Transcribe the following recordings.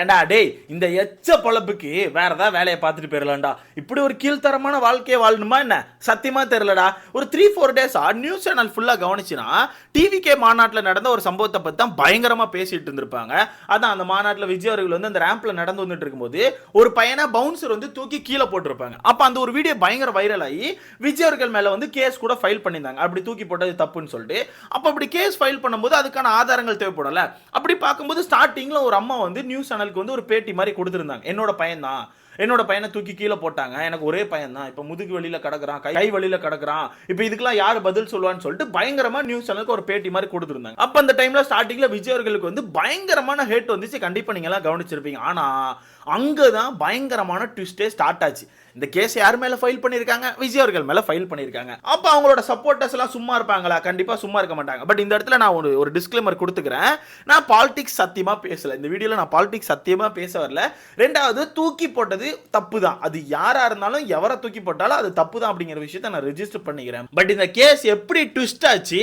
ஏண்டா டேய் இந்த எச்ச பொழப்புக்கு வேற ஏதாவது வேலையை பார்த்துட்டு போயிடலாம்டா இப்படி ஒரு கீழ்த்தரமான வாழ்க்கையை வாழணுமா என்ன? சத்தியமா தெரியலடா. ஒரு த்ரீ ஃபோர் டேஸா நியூஸ் சேனல் ஃபுல்லாக கவனிச்சுன்னா டிவிகே மாநாட்டில் நடந்த ஒரு சம்பவத்தை பற்றி தான் பயங்கரமாக பேசிட்டு இருந்திருப்பாங்க. அதான் அந்த மாநாட்டில் விஜய் அவர்கள் வந்து அந்த ரேம்ப்ல நடந்து வந்துட்டு இருக்கும்போது ஒரு பையனை பவுன்சர் வந்து தூக்கி கீழே போட்டிருப்பாங்க. அப்போ அந்த ஒரு வீடியோ பயங்கர வைரல் ஆகி விஜய் அவர்கள் மேலே வந்து கேஸ் கூட ஃபைல் பண்ணியிருந்தாங்க. அப்படி தூக்கி போட்டது தப்புன்னு சொல்லிட்டு. அப்போ அப்படி கேஸ் ஃபைல் பண்ணும்போது அதுக்கான ஆதாரங்கள் தேவைப்படல அப்படி பார்க்கும்போது ஸ்டார்டிங்கில் ஒரு அம்மா வந்து நியூஸ் சேனல் சேனலுக்கு வந்து ஒரு பேட்டி மாதிரி கொடுத்துருந்தாங்க. என்னோட பையன் தான் என்னோட பையனை தூக்கி கீழே போட்டாங்க. எனக்கு ஒரே பையன் தான் இப்போ முதுகு வழியில கிடக்குறான் கை வழியில் கிடக்குறான். இப்போ இதுக்கெல்லாம் யார் பதில் சொல்லுவான்னு சொல்லிட்டு பயங்கரமா நியூஸ் சேனலுக்கு ஒரு பேட்டி மாதிரி கொடுத்துருந்தாங்க. அப்போ அந்த டைம்ல ஸ்டார்டிங்ல விஜய் அவர்களுக்கு வந்து பயங்கரமான ஹேட் வந்துச்சு. கண்டிப்பாக நீங்களாம் கவனிச்சிருப்பீங்க. ஆனால் அங்கே தான் பயங்கரமான ட்விஸ்டே ஸ்டார்ட் ஆச்சு. இந்த கேஸ் யார் மேலே ஃபைல் பண்ணியிருக்காங்க விஜய் அவர்கள் ஃபைல் பண்ணியிருக்காங்க அப்போ அவங்களோட சப்போர்ட்டர்ஸ் எல்லாம் சும்மா இருப்பாங்களா? கண்டிப்பாக சும்மா இருக்க மாட்டாங்க. பட் இந்த இடத்துல நான் ஒரு ஒரு டிஸ்க்ளைமர் கொடுத்துக்கிறேன். நான் பாலிடிக்ஸ் சத்தியமாக பேசல. இந்த வீடியோவில் நான் பாலிடிக்ஸ் சத்தியமாக பேச வரல. ரெண்டாவது தூக்கி போட்டது தப்பு தான் அது யாரா இருந்தாலும் எவரை தூக்கி போட்டாலும் அது தப்பு தான் அப்படிங்கிற விஷயத்தை நான் ரெஜிஸ்டர் பண்ணிக்கிறேன். பட் இந்த கேஸ் எப்படி ட்விஸ்ட் ஆச்சு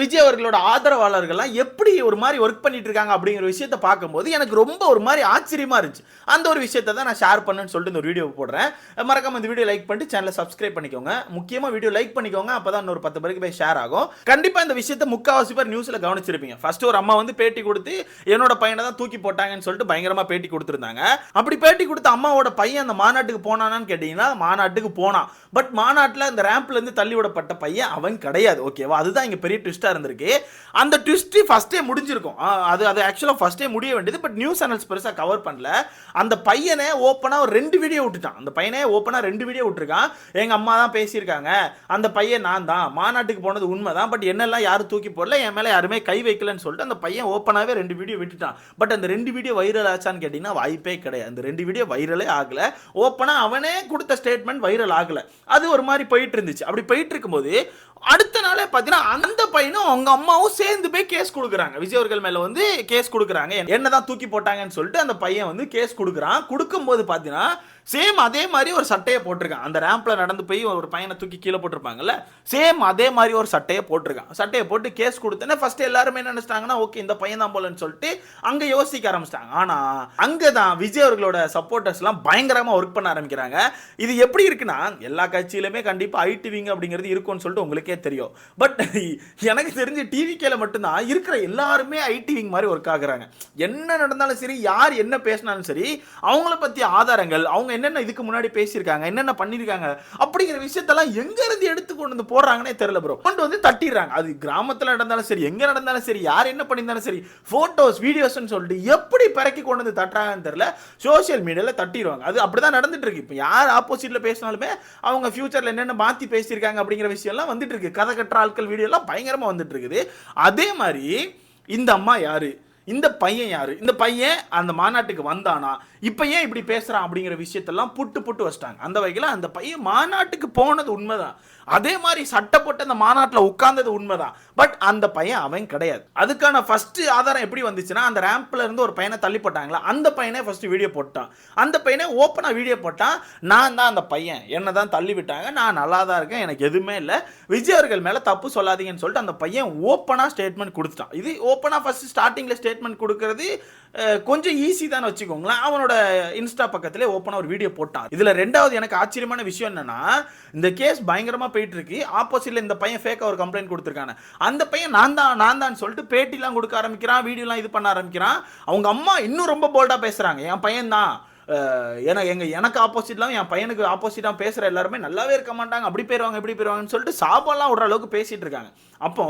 விஜய் அவர்களோட ஆதரவாளர்கள்லாம் எப்படி ஒரு மாதிரி ஒர்க் பண்ணிட்டு இருக்காங்க அப்படிங்கிற விஷயத்த பார்க்கும்போது எனக்கு ரொம்ப ஒரு மாதிரி ஆச்சரியமா இருந்துச்சு. அந்த ஒரு விஷயத்த தான் நான் ஷேர் பண்ணுன்னு சொல்லிட்டு இந்த வீடியோ போடுறேன். மறக்காம இந்த வீடியோ லைக் பண்ணிட்டு சேனலை சப்ஸ்கிரைப் பண்ணிக்கோங்க. முக்கியமா வீடியோ லைக் பண்ணிக்கோங்க அப்பதான் இன்னொரு பத்து பேருக்கு போய் ஷேர் ஆகும். கண்டிப்பா இந்த விஷயத்த முக்காவாசி பேர் நியூஸ்ல கவனிச்சிருப்பீங்க. ஃபர்ஸ்ட் ஒரு அம்மா வந்து பேட்டி கொடுத்து என்னோட பையனை தான் தூக்கி போட்டாங்கன்னு சொல்லிட்டு பயங்கரமா பேட்டி கொடுத்துருந்தாங்க. அப்படி பேட்டி கொடுத்த அம்மாவோட பையன் அந்த மாநாட்டுக்கு போனானான்னு கேட்டிங்கன்னா மாநாட்டுக்கு போனான். பட் மாநாட்டில் அந்த ரேம்ப்லேருந்து தள்ளி விடப்பட்ட பையன் அவன் கிடையாது. ஓகேவா அதுதான் இங்கே பெரிய ட்விஸ்ட்டாக இருந்திருக்கு. அந்த ட்விஸ்ட்டு ஃபஸ்ட்டே முடிஞ்சிருக்கும். அது அது ஆக்சுவலாக ஃபஸ்ட்டே முடிய வேண்டியது பட் நியூஸ் சேனல்ஸ் பெருசாக கவர் பண்ணல. அந்த பையனை ஓப்பனாக ஒரு ரெண்டு வீடியோ விட்டுட்டான். அந்த பையனே ஓப்பனாக ரெண்டு வீடியோ விட்டுருக்கான். எங்கள் அம்மா தான் பேசியிருக்காங்க. அந்த பையன் நான் தான். மாநாட்டுக்கு போனது உண்மை தான் பட் என்னெல்லாம் யாரும் தூக்கி போடல. என் மேலே யாருமே கை வைக்கலன்னு சொல்லிட்டு அந்த பையன் ஓப்பனாகவே ரெண்டு வீடியோ விட்டுட்டான். பட் அந்த ரெண்டு வீடியோ வைரல் ஆச்சான்னு கேட்டிங்கன்னா வாய்ப்பே கிடையாது. அந்த ரெண்டு வீடியோ வைரலே ஆகல. ஓப்பனாக அவனே கொடுத்த ஸ்டேட்மெண்ட் வைரல் ஆகல. அது ஒரு மாதிரி போயிட்டு இருந்துச்சு. அப்படி போயிட்டு இருக்கும்போது அடுத்த நாளே பார்த்தீங்கன்னா அந்த பையனும் அவங்க அம்மாவும் சேர்ந்து போய் கேஸ் கொடுக்குறாங்க. விஜய் அவர்கள் மேலே வந்து கேஸ் கொடுக்குறாங்க. என்னதான் தூக்கி போட்டாங்கன்னு சொல்லிட்டு அந்த பையன் வந்து கேஸ் கொடுக்குறான். கொடுக்கும்போது பார்த்தீங்கன்னா சேம் அதே மாதிரி ஒரு சட்டையை போட்டிருக்கான். அந்த ரேம்ப்ல நடந்து போய் ஒரு பையனை தூக்கி கீழே போட்டிருப்பாங்கல்ல சேம் அதே மாதிரி ஒரு சட்டையை போட்டிருக்கான். சட்டையை போட்டு கேஸ் கொடுத்தேன்னா ஃபர்ஸ்ட் எல்லாருமே என்ன நினைச்சிட்டாங்கன்னா ஓகே இந்த பையன் தான் போலன்னு சொல்லிட்டு அங்கே யோசிக்க ஆரம்பிச்சிட்டாங்க. ஆனால் அங்கே தான் விஜய் அவர்களோட சப்போர்ட்டர்ஸ்லாம் பயங்கரமாக ஒர்க் பண்ண ஆரம்பிக்கிறாங்க. இது எப்படி இருக்குன்னா எல்லா கட்சியிலுமே கண்டிப்பாக ஐடி விங் அப்படிங்கிறது இருக்கும்னு சொல்லிட்டு உங்களுக்கு தெரியும். பட் எனக்கு தெரிஞ்சு டிவிக்கேல மட்டும்தான் இருக்கிற எல்லாருமே ஐடி விங் மாதிரி ஒர்க் ஆகுறாங்க. என்ன நடந்தாலும் சரி யார் என்ன பேசினாலும் சரி அவங்கள பற்றி ஆதாரங்கள் அவங்க என்னென்ன இதுக்கு முன்னாடி பேசியிருக்காங்க என்னென்ன பண்ணியிருக்காங்க அப்படிங்கிற விஷயத்தெல்லாம் எங்கேருந்து எடுத்து கொண்டு வந்து போடுறாங்கன்னே தெரியல ப்ரோ கொண்டு வந்து தட்டிடுறாங்க. அது கிராமத்தில் நடந்தாலும் சரி எங்கே நடந்தாலும் சரி யார் என்ன பண்ணியிருந்தாலும் சரி ஃபோட்டோஸ் வீடியோஸ்னு சொல்லிட்டு எப்படி பிறக்கி கொண்டு வந்து தட்டுறாங்கன்னு தெரியல. சோஷியல் மீடியாவில் தட்டிடுவாங்க. அது அப்படிதான் நடந்துட்டு இருக்கு. இப்போ யார் ஆப்போசிட்டில் பேசினாலுமே அவங்க ஃபியூச்சரில் என்னென்ன மாற்றி பேசியிருக்காங்க அப்படிங்கிற விஷயம்லாம் வந்துட்டு இருக்கு. கதை கட்டுற ஆட்கள் வீடியோ எல்லாம் பயங்கரமா வந்துட்டு இருக்குது. அதே மாதிரி இந்த அம்மா யாரு? இந்த பையன் யாரு? இந்த பையன் அந்த மாநாட்டுக்கு வந்தானா? இப்போ ஏன் இப்படி பேசுறான் அப்படிங்கிற விஷயத்தெல்லாம் புட்டு புட்டு வச்சிட்டாங்க. அந்த வகையில் அந்த பையன் மாநாட்டுக்கு போனது உண்மைதான். அதே மாதிரி சட்டை போட்டு அந்த மாநாட்டில் உட்கார்ந்தது உண்மைதான். பட் அந்த பையன் அவன் கிடையாது. அதுக்கான ஃபர்ஸ்ட் ஆதாரம் எப்படி வந்துச்சுன்னா அந்த ரேம்ப்ல இருந்து ஒரு பையனை தள்ளி போட்டாங்களா? அந்த பையனே ஃபர்ஸ்ட் வீடியோ போட்டான். அந்த பையனே ஓப்பனாக வீடியோ போட்டான். நான் தான் அந்த பையன். என்ன தான் தள்ளி விட்டாங்க. நான் நல்லா தான் இருக்கேன். எனக்கு எதுவுமே இல்லை. விஜய் அவர்கள் மேலே தப்பு சொல்லாதீங்கன்னு சொல்லிட்டு அந்த பையன் ஓப்பனாக ஸ்டேட்மெண்ட் கொடுத்துட்டான். இது ஓப்பனாக ஃபர்ஸ்ட் ஸ்டார்டிங்கில் ஸ்டேட்மெண்ட் கொடுக்கறது கொஞ்சம் ஈஸி தான் வச்சுக்கோங்களேன். அவனோட இன்ஸ்டா பக்கத்திலே ஓப்பனாக ஒரு வீடியோ போட்டான். இதில் ரெண்டாவது எனக்கு ஆச்சரியமான விஷயம் என்னன்னா இந்த கேஸ் பயங்கரமாக போயிட்டு இருக்கு ஆப்போசிட்டில் இந்த பையன் ஃபேக்காக ஒரு கம்ப்ளைண்ட் கொடுத்துருக்காங்க அந்த பையன் நான் தான் நான் தான் சொல்லிட்டு பேட்டிலாம் கொடுக்க ஆரம்பிக்கிறான் வீடியோலாம் இது பண்ண ஆரம்பிக்கிறான். அவங்க அம்மா இன்னும் ரொம்ப போல்டாக பேசுகிறாங்க என் பையன் தான் ஏன்னா எங்க எனக்கு ஆப்போசிட்லாம் என் பையனுக்கு ஆப்போசிட்டாக பேசுகிற எல்லாருமே நல்லாவே இருக்க மாட்டாங்க. அப்படி போயிருவாங்க இப்படி போயிருவாங்கன்னு சொல்லிட்டு சாப்பாடுலாம் விடுற அளவுக்கு பேசிட்டு இருக்காங்க. அப்போ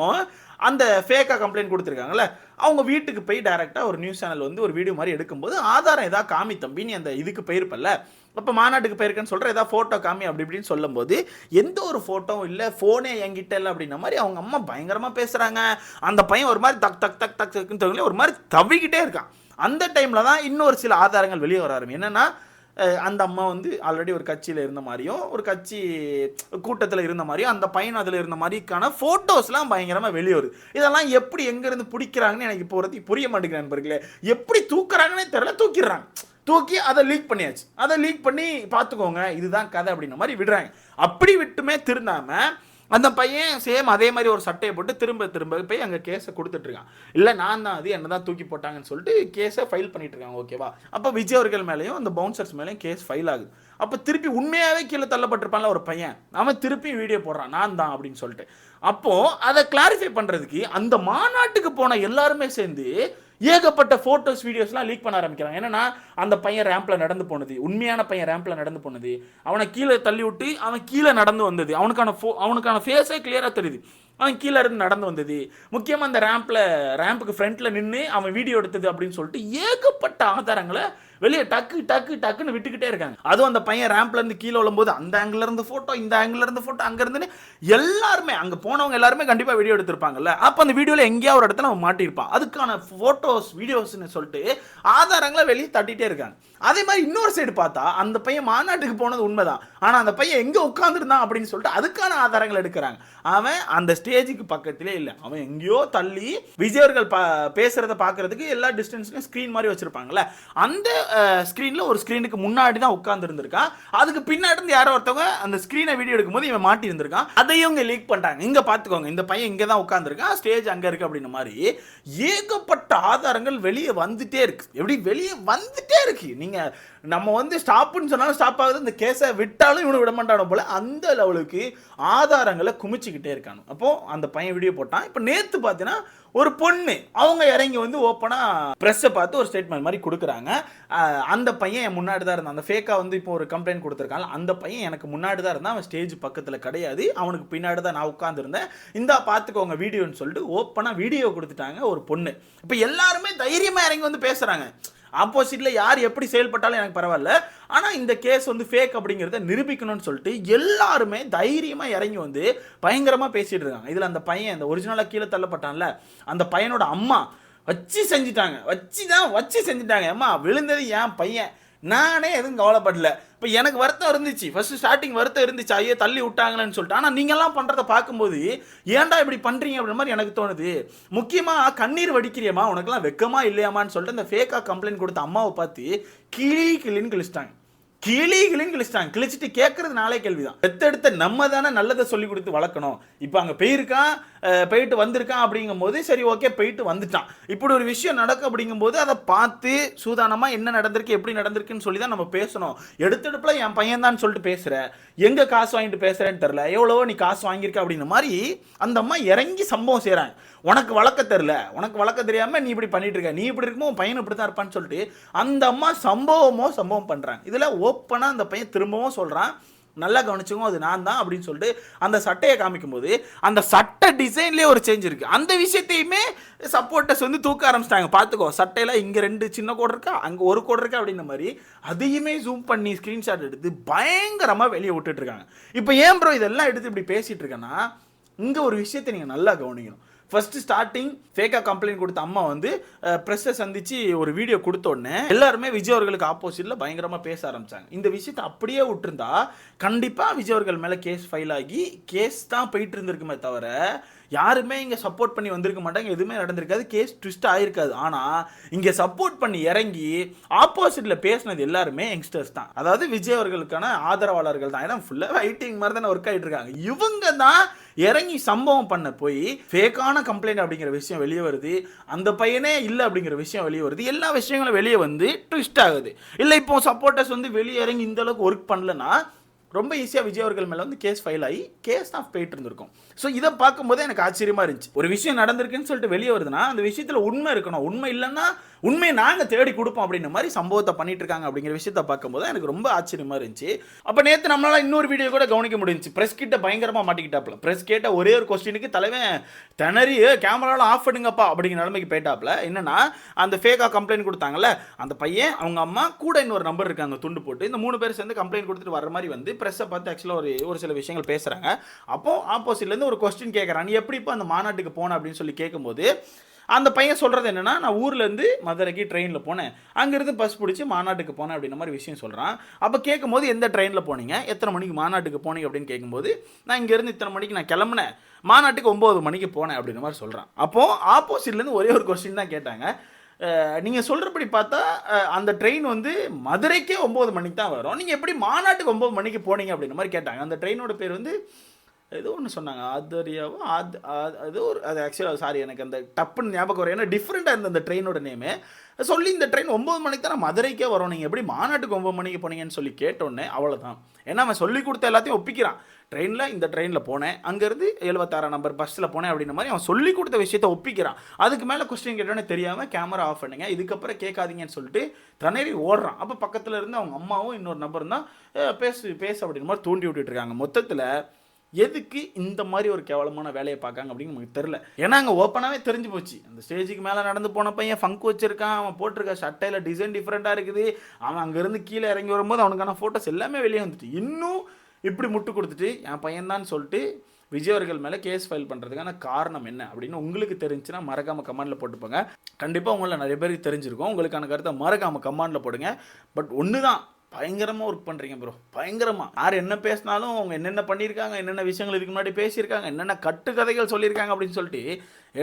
அந்த ஃபேக்காக கம்ப்ளைண்ட் கொடுத்துருக்காங்கல்ல அவங்க வீட்டுக்கு போய் டைரெக்டாக ஒரு நியூஸ் சேனல் வந்து ஒரு வீடியோ மாதிரி எடுக்கும்போது ஆதாரம் ஏதாவது காமி தம்பி நீ அந்த இதுக்கு போயிருப்பல்ல. அப்போ மாநாட்டுக்கு போயிருக்கேன்னு சொல்கிற ஏதாவது ஃபோட்டோ காமி அப்படி இப்படின்னு சொல்லும்போது எந்த ஒரு ஃபோட்டோவும் இல்லை ஃபோனே என்கிட்ட இல்லை அப்படின்ன மாதிரி அவங்க அம்மா பயங்கரமாக பேசுகிறாங்க அந்த பையன் ஒரு மாதிரி தக் தக் தக் தக் தக்குன்னு தகுங்களே ஒரு மாதிரி தவிக்கிட்டே இருக்கான். அந்த டைமில் தான் இன்னொரு சில ஆதாரங்கள் வெளியே வர ஆரம்பி என்னென்னா அந்த அம்மா வந்து ஆல்ரெடி ஒரு கட்சியில் இருந்த மாதிரியும் ஒரு கட்சி கூட்டத்தில் இருந்த மாதிரியும் அந்த பையன் அதில் இருந்த மாதிரிக்கான ஃபோட்டோஸ்லாம் பயங்கரமாக வெளியே வருது. இதெல்லாம் எப்படி எங்கேருந்து பிடிக்கிறாங்கன்னு எனக்கு இப்போ ஒருத்தி புரிய மாட்டேங்கிறேன் நண்பர்களே. எப்படி தூக்குறாங்கன்னே தெரில தூக்கிடுறாங்க. தூக்கி அதை லீக் பண்ணியாச்சு. அதை லீக் பண்ணி பார்த்துக்கோங்க இதுதான் கதை அப்படின்ன மாதிரி விடுறாங்க. அப்படி விட்டுமே திருந்தாமல் அந்த பையன் சேம் அதே மாதிரி ஒரு சட்டையை போட்டு திரும்ப திரும்ப போய் அங்கே கேஸை கொடுத்துட்ருக்கான். இல்லை நான் தான் அது என்ன தான் தூக்கி போட்டாங்கன்னு சொல்லிட்டு கேஸை ஃபைல் பண்ணிட்டு இருக்காங்க ஓகேவா அப்போ விஜய் அவர்கள் மேலேயும் அந்த பவுன்சர்ஸ் மேலேயும் கேஸ் ஃபைல் ஆகுது. அப்போ திருப்பி உண்மையாகவே கீழே தள்ளப்பட்டிருப்பான்ல ஒரு பையன். அவன் திருப்பி வீடியோ போடுறான் நான் தான் அப்படின்னு சொல்லிட்டு. அப்போது அதை கிளாரிஃபை பண்ணுறதுக்கு அந்த மாநாட்டுக்கு போன எல்லாருமே சேர்ந்து ஏகப்பட்ட ஃபோட்டோஸ் வீடியோஸ்லாம் லீக் பண்ண ஆரம்பிக்கிறாங்க. என்னன்னா அந்த பையன் ரேம்ப்ல நடந்து போனது. உண்மையான பையன் ரேம்ப்ல நடந்து போனது. அவனை கீழே தள்ளி விட்டு அவன் கீழே நடந்து வந்தது. அவனுக்கான ஃபோ அவனுக்கான ஃபேஸே கிளியராக தெரியுது. அவன் கீழே இருந்து நடந்து வந்தது. முக்கியமாக அந்த ரேம்ப்ல ரேம்புக்கு ஃப்ரண்ட்டில் நின்று அவன் வீடியோ எடுத்தது அப்படின்னு சொல்லிட்டு ஏகப்பட்ட ஆதாரங்களை வெளியே டக்கு டக்கு டக்குன்னு விட்டுக்கிட்டே இருக்காங்க. அதுவும் அந்த பையன் ரேம்ப்ல இருந்து கீழே விழும்போது அந்த ஆங்கிள் இருந்து ஃபோட்டோ இந்த ஆங்கிள் இருந்து ஃபோட்டோ அங்க எல்லாருமே அங்க போனவங்க எல்லாருமே கண்டிப்பா வீடியோ எடுத்திருப்பாங்கல்ல. அப்ப அந்த வீடியோல எங்கேயா ஒரு இடத்துல அவன் மாட்டியிருப்பான். அதுக்கான போட்டோஸ் வீடியோஸ்னு சொல்லிட்டு ஆதாரங்களை வெளியே தட்டிட்டே இருக்காங்க. அதே மாதிரி இன்னொரு சைடு பார்த்தா அந்த பையன் மாநாட்டுக்கு போனது உண்மைதான். ஆனா அந்த பையன் எங்க உட்காந்துருந்தான் அப்படின்னு சொல்லிட்டு அதுக்கான ஆதாரங்கள் எடுக்கிறாங்க. அவன் அந்த ஸ்டேஜுக்கு பக்கத்திலே இல்லை. அவன் எங்கேயோ தள்ளி விஜயர்கள் பா பேசுறத பார்க்கறதுக்கு எல்லா டிஸ்டன்ஸ்லையும் ஸ்க்ரீன் மாதிரி வச்சிருப்பாங்கல்ல. அந்த ஸ்க்ரீன்ல ஒரு ஸ்க்ரீனுக்கு முன்னாடி தான் உட்கார்ந்து இருந்திருக்கான் அதுக்கு பின்னாடி இருந்து யாரோ ஒருத்தவங்க அந்த ஸ்க்ரீனை வீடியோ எடுக்கும்போது இவன் மாட்டி இருந்திருக்கான் அதையும் இங்க லீக் பண்ணிட்டாங்க. இங்க பாத்துக்கோங்க. இந்த பையன் இங்க தான் உட்கார்ந்துருக்கான் ஸ்டேஜ் அங்க இருக்கு அப்படின்ற மாதிரி ஏகப்பட்ட ஆதாரங்கள் வெளியே வந்துட்டே இருக்கு. எப்படி? வெளியே வந்துட்டே இருக்கு. நீங்க நம்ம வந்து ஸ்டாப்னு சொன்னாலும் ஸ்டாப் ஆகுது. இந்த கேஸை விட்டாலும் இவனு விட மாட்டானோ போல. அந்த லெவலுக்கு ஆதாரங்களை குமிச்சுக்கிட்டே இருக்கானு. அப்போ அந்த பையன் வீடியோ போட்டான். இப்போ நேற்று பார்த்தீங்கன்னா ஒரு பொண்ணு அவங்க இறங்கி வந்து ஓப்பனாக ப்ரெஸ்ஸை பார்த்து ஒரு ஸ்டேட்மெண்ட் மாதிரி கொடுக்குறாங்க. அந்த பையன் என் முன்னாடி தான் இருந்தான். அந்த ஃபேக்காக வந்து இப்போ ஒரு கம்ப்ளைண்ட் கொடுத்துருக்காங்க. அந்த பையன் எனக்கு முன்னாடி தான் இருந்தான். அவன் ஸ்டேஜ் பக்கத்தில் கிடையாது. அவனுக்கு பின்னாடி தான் நான் உட்காந்துருந்தேன் இந்தா பார்த்துக்கோங்க வீடியோன்னு சொல்லிட்டு ஓப்பனாக வீடியோ கொடுத்துட்டாங்க ஒரு பொண்ணு. இப்போ எல்லாருமே தைரியமாக இறங்கி வந்து பேசுகிறாங்க ஆப்போசிட்ல யார் எப்படி செயல்பட்டாலும் எனக்கு பரவாயில்ல. ஆனால் இந்த கேஸ் வந்து ஃபேக் அப்படிங்கிறத நிரூபிக்கணும்னு சொல்லிட்டு எல்லாருமே தைரியமாக இறங்கி வந்து பயங்கரமாக பேசிட்டு இருக்காங்க. இதில் அந்த பையன் இந்த ஒரிஜினலாக கீழே தள்ளப்பட்டான்ல அந்த பையனோட அம்மா வச்சு செஞ்சுட்டாங்க. வச்சு தான் வச்சு செஞ்சுட்டாங்க. அம்மா விழுந்தது என் பையன். நானே எதுவும் கவலைப்படல. இப்போ எனக்கு வருத்தம் இருந்துச்சு. ஃபர்ஸ்ட் ஸ்டார்டிங் வருத்தம் இருந்துச்சு. ஐயோ தள்ளி விட்டாங்களேன்னு சொல்லிட்டு. ஆனால் நீங்கள்லாம் பண்ணுறத பார்க்கும்போது ஏன்டா இப்படி பண்ணுறீங்க அப்படின்ற மாதிரி எனக்கு தோணுது. முக்கியமாக கண்ணீர் வடிக்கிறியம்மா. உனக்குலாம் வெக்கமாக இல்லையாமான்னு சொல்லிட்டு அந்த ஃபேக்காக கம்ப்ளைண்ட் கொடுத்த அம்மாவை பார்த்து கிளி கிளின்னு கிழிச்சிட்டாங்க. கிளிகளின்னு கிழிச்சிட்டாங்க. கிழிச்சிட்டு கேட்கறது நாளே கேள்விதான். பெத்தெடுத்த நம்ம தானே நல்லதை சொல்லி கொடுத்து வளர்க்கணும். இப்போ அங்கே போயிருக்கான் போயிட்டு வந்திருக்கான் அப்படிங்கும்போது சரி ஓகே போயிட்டு வந்துட்டான். இப்படி ஒரு விஷயம் நடக்கும் அப்படிங்கும்போது அதை பார்த்து சூதானமாக என்ன நடந்திருக்கு எப்படி நடந்திருக்குன்னு சொல்லி தான் நம்ம பேசணும். எடுத்தெடுப்பில் என் பையன் தான் சொல்லிட்டு பேசுகிற எங்கே காசு வாங்கிட்டு பேசுகிறேன்னு தெரில எவ்வளவோ நீ காசு வாங்கியிருக்க அப்படின்ற மாதிரி அந்த அம்மா இறங்கி சம்பவம் செய்கிறாங்க உனக்கு வளர்க்க தெரில உனக்கு வளர்க்க தெரியாமல் நீ இப்படி பண்ணிட்டு இருக்க நீ இப்படி இருக்குமோ உன் பையன் இப்படி தான் இருப்பான்னு சொல்லிட்டு அந்த அம்மா சம்பவமோ சம்பவம் பண்ணுறாங்க இதில் ஓப்பனாக அந்த பையன் திரும்பவும் சொல்கிறான் நல்லா கவனிச்சுக்கோ அது நான் தான் அப்படின்னு சொல்லிட்டு அந்த சட்டையை காமிக்கும்போது அந்த சட்டை டிசைன்லேயே ஒரு சேஞ்ச் இருக்குது அந்த விஷயத்தையுமே சப்போர்ட்டர்ஸ் வந்து தூக்க ஆரம்பிச்சிட்டாங்க. பார்த்துக்கோ சட்டையெல்லாம் இங்கே ரெண்டு சின்ன கோடு இருக்கா? அங்கே ஒரு கோடு இருக்கா? அப்படின்ற மாதிரி அதையுமே ஜூம் பண்ணி ஸ்க்ரீன்ஷாட் எடுத்து பயங்கரமாக வெளியே விட்டுட்டுருக்காங்க இப்போ ஏன் ப்ரோ இதெல்லாம் எடுத்து இப்படி பேசிகிட்டு இருக்கேன்னா இங்கே ஒரு விஷயத்தை நீங்கள் நல்லா கவனிக்கணும். ஃபர்ஸ்ட் ஸ்டார்டிங் ஃபேக்காக கம்ப்ளைண்ட் கொடுத்த அம்மா வந்து ப்ரெஸ்ஸை சந்திச்சு ஒரு வீடியோ கொடுத்த உடனே எல்லாருமே விஜய் அவர்களுக்கு ஆப்போசிட்ல பயங்கரமாக பேச ஆரம்பிச்சாங்க. இந்த விஷயத்தை அப்படியே விட்டுருந்தா கண்டிப்பாக விஜய் அவர்கள் மேலே கேஸ் ஃபைல் ஆகி கேஸ் தான் போயிட்டு இருந்திருக்குமே தவிர யாருமே இங்கே சப்போர்ட் பண்ணி வந்திருக்க மாட்டாங்க எதுவுமே நடந்திருக்காது. கேஸ் ட்விஸ்ட் ஆகிருக்காது ஆனால் இங்கே சப்போர்ட் பண்ணி இறங்கி ஆப்போசிட்டில் பேசினது எல்லாருமே யங்ஸ்டர்ஸ் தான். அதாவது விஜய் அவர்களுக்கான ஆதரவாளர்கள் தான். ஏன்னா ஃபுல்லாக வெயிட்டிங் மாதிரி தானே ஒர்க் ஆகிட்டு இருக்காங்க. இவங்க தான் இறங்கி சம்பவம் பண்ண போய் ஃபேக்கான கம்ப்ளைண்ட் அப்படிங்கிற விஷயம் வெளியே வருது. அந்த பையனே இல்லை அப்படிங்கிற விஷயம் வெளியே வருது. எல்லா விஷயங்களும் வெளியே வந்து ட்விஸ்ட் ஆகுது. இல்லை இப்போ சப்போர்ட்டர்ஸ் வந்து வெளியே இறங்கி இந்த அளவுக்கு ஒர்க் பண்ணலன்னா ரொம்ப ஈஸியாக விஜய் அவர்கள் மேலே வந்து கேஸ் ஃபைல் ஆகி கேஸ் தான் போயிட்டு இருந்திருக்கும். ஸோ இதை பார்க்கும்போது எனக்கு ஆச்சரியமாக இருந்துச்சு. ஒரு விஷயம் நடந்திருக்குன்னு சொல்லிட்டு வெளியே வருதுன்னா அந்த விஷயத்தில் உண்மை இருக்கணும். உண்மை இல்லைன்னா உண்மையை நாங்கள் தேடி கொடுப்போம் அப்படின்ற மாதிரி சம்பவத்தை பண்ணிட்டு இருக்காங்க அப்படிங்கிற விஷயத்த பார்க்கும்போது எனக்கு ரொம்ப ஆச்சரியமா இருந்துச்சு. அப்போ நேற்று நம்மளால இன்னொரு வீடியோ கூட கவனிக்க முடிஞ்சுச்சு. ப்ரெஸ் கிட்ட பயங்கரமாக மாட்டிக்கிட்டாப்ல. ப்ரெஸ் கேட்ட ஒரே ஒரு கொஸ்டினுக்கு தலைவன் திணறி கேமராவில் ஆஃப் பண்ணுங்கப்பா அப்படிங்கிற நிலைமைக்கு போயிட்டாப்ல. என்னன்னா அந்த ஃபேக்காக கம்ப்ளைண்ட் கொடுத்தாங்கல்ல அந்த பையன் அவங்க அம்மா கூட இன்னொரு நம்பர் இருக்காங்க துண்டு போட்டு. இந்த மூணு பேர் சேர்ந்து கம்ப்ளைண்ட் கொடுத்துட்டு வர மாதிரி வந்து ப்ரெஸ்ஸை பார்த்து ஆக்சுவலாக ஒரு ஒரு சில விஷயங்கள் பேசுகிறாங்க அப்போ ஆப்போசிட்லேருந்து ஒரு கொஸ்டின் கேட்குறான் நீ எப்படி இப்போ அந்த மாநாட்டுக்கு போன? அப்படின்னு சொல்லி கேட்கும்போது அந்த பையன் சொல்கிறது என்னென்னா நான் ஊர்லேருந்து மதுரைக்கு ட்ரெயினில் போனேன். அங்கேருந்து பஸ் பிடிச்சி மாநாட்டுக்கு போனேன் அப்படின்ற மாதிரி விஷயம் சொல்கிறான் அப்போ கேட்கும்போது எந்த ட்ரெயினில் போனீங்க? எத்தனை மணிக்கு மாநாட்டுக்கு போனீங்க? அப்படின்னு கேட்கும்போது நான் இங்கேருந்து இத்தனை மணிக்கு நான் கிளம்புனேன். மாநாட்டுக்கு ஒம்பது மணிக்கு போனேன் அப்படின்ற மாதிரி சொல்கிறான் அப்போது ஆப்போசிட்லேருந்து ஒரே ஒரு கொஸ்டின் தான் கேட்டாங்க. நீங்கள் சொல்கிறபடி பார்த்தா அந்த ட்ரெயின் வந்து மதுரைக்கே ஒம்பது மணிக்கு தான் வரும். நீங்கள் எப்படி மாநாட்டுக்கு ஒம்பது மணிக்கு போனீங்க? அப்படின்ற மாதிரி கேட்டாங்க. அந்த ட்ரெயினோட பேர் வந்து ஏதோ ஒன்று சொன்னாங்க. ஆதரியாவோ? ஆத் அது ஒரு அது ஆக்சுவலாக சாரி எனக்கு அந்த டப்புன்னு ஞாபகம் வரும் ஏன்னா டிஃப்ரெண்ட்டாக இருந்த அந்த ட்ரெயினோட நேமு சொல்லி இந்த ட்ரெயின் ஒம்பது மணிக்கு தான் மதுரைக்கே வரும். நீங்கள் எப்படி மாநாட்டுக்கு ஒம்பது மணிக்கு போனீங்கன்னு சொல்லி கேட்டோன்னே அவ்வளோதான் ஏன்னா அவன் சொல்லி கொடுத்த எல்லாத்தையும் ஒப்பிக்கிறான். ட்ரெயினில் இந்த ட்ரெயினில் போனேன். அங்கேருந்து எழுபத்தாறாம் நம்பர் பஸ்ஸில் போனேன் அப்படின்ற மாதிரி அவன் சொல்லி கொடுத்த விஷயத்த ஒப்பிக்கிறான். அதுக்கு மேலே கொஸ்டின் கேட்டோன்னே தெரியாமல் கேமரா ஆஃப் பண்ணுங்க. இதுக்கப்புறம் கேட்காதீங்கன்னு சொல்லிட்டு தனேரி ஓடுறான். அப்போ பக்கத்தில் இருந்து அவங்க அம்மாவும் இன்னொரு நபரும் தான் பேசு பேசு அப்படின்ற மாதிரி தூண்டி விட்டுட்டு இருக்காங்க. மொத்தத்தில் எதுக்கு இந்த மாதிரி ஒரு கேவலமான வேலையை பார்க்காங்க அப்படின்னு நமக்கு தெரில ஏன்னா அங்கே ஓப்பனாகவே தெரிஞ்சு போச்சு. அந்த ஸ்டேஜுக்கு மேலே நடந்து போன பையன் ஃபங்க் வச்சிருக்கான் அவன் போட்டிருக்க சட்டையில் டிசைன் டிஃப்ரெண்ட்டாக இருக்குது. அவன் அங்கேருந்து கீழே இறங்கி வரும்போது அவனுக்கான ஃபோட்டோஸ் எல்லாமே வெளியே வந்துட்டு. இன்னும் இப்படி முட்டு கொடுத்துட்டு என் பையன்தான் சொல்லிட்டு விஜய் அவர்கள் மேலே கேஸ் ஃபைல் பண்ணுறதுக்கான காரணம் என்ன அப்படின்னு உங்களுக்கு தெரிஞ்சுன்னா மறக்காமல் கமெண்டில் போட்டுப்போங்க கண்டிப்பாக உங்களை நிறைய பேருக்கு தெரிஞ்சிருக்கும். உங்களுக்கான கருத்தை மறக்காமல் கமெண்டில் போடுங்க. பட் ஒன்று தான் பயங்கரமாக ஒர்க் பண்ணுறீங்க ப்ரோ பயங்கரமாக யார் என்ன பேசினாலும் அவங்க என்னென்ன பண்ணியிருக்காங்க என்னென்ன விஷயங்கள் இதுக்கு முன்னாடி பேசியிருக்காங்க என்னென்ன கட்டுக்கதைகள் சொல்லியிருக்காங்க அப்படின்னு சொல்லிட்டு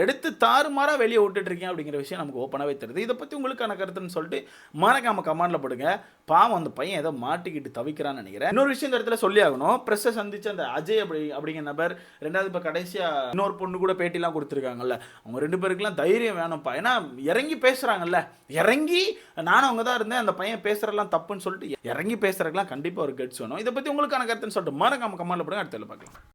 எடுத்து தாறுமாறாக வெளியே விட்டுட்டு அப்படிங்கிற விஷயம் நமக்கு ஓப்பனாகவே தெரியுது. இதை பற்றி உங்களுக்கான கருத்துன்னு சொல்லிட்டு மறக்காம கமாண்டில் போடுங்க. பாவம் அந்த பையன் ஏதோ மாட்டிக்கிட்டு தவிக்கிறான்னு நினைக்கிறேன். இன்னொரு விஷயம் இந்த இடத்துல சொல்லி ஆகணும். ப்ரெஸ்ஸை சந்திச்ச அந்த அஜய் அப்படி அப்படிங்கிற நபர் ரெண்டாவது இப்போ கடைசியாக இன்னொரு பொண்ணு கூட பேட்டிலாம் கொடுத்துருக்காங்கல்ல. அவங்க ரெண்டு பேருக்குலாம் தைரியம் வேணும்ப்பா. ஏன்னா இறங்கி பேசுகிறாங்கல்ல இறங்கி நானும் அவங்க தான் இருந்தேன். அந்த பையன் பேசுகிறலாம் தப்புன்னு சொல்லிட்டு இறங்கி பேசுறதுக்கெல்லாம் கண்டிப்பாக ஒரு கட்ஸ் வேணும். இதை பற்றி உங்களுக்கான கருத்துன்னு சொல்லிட்டு மறக்காம கமாண்டில் போடுங்க. அடுத்த பார்க்கலாம்.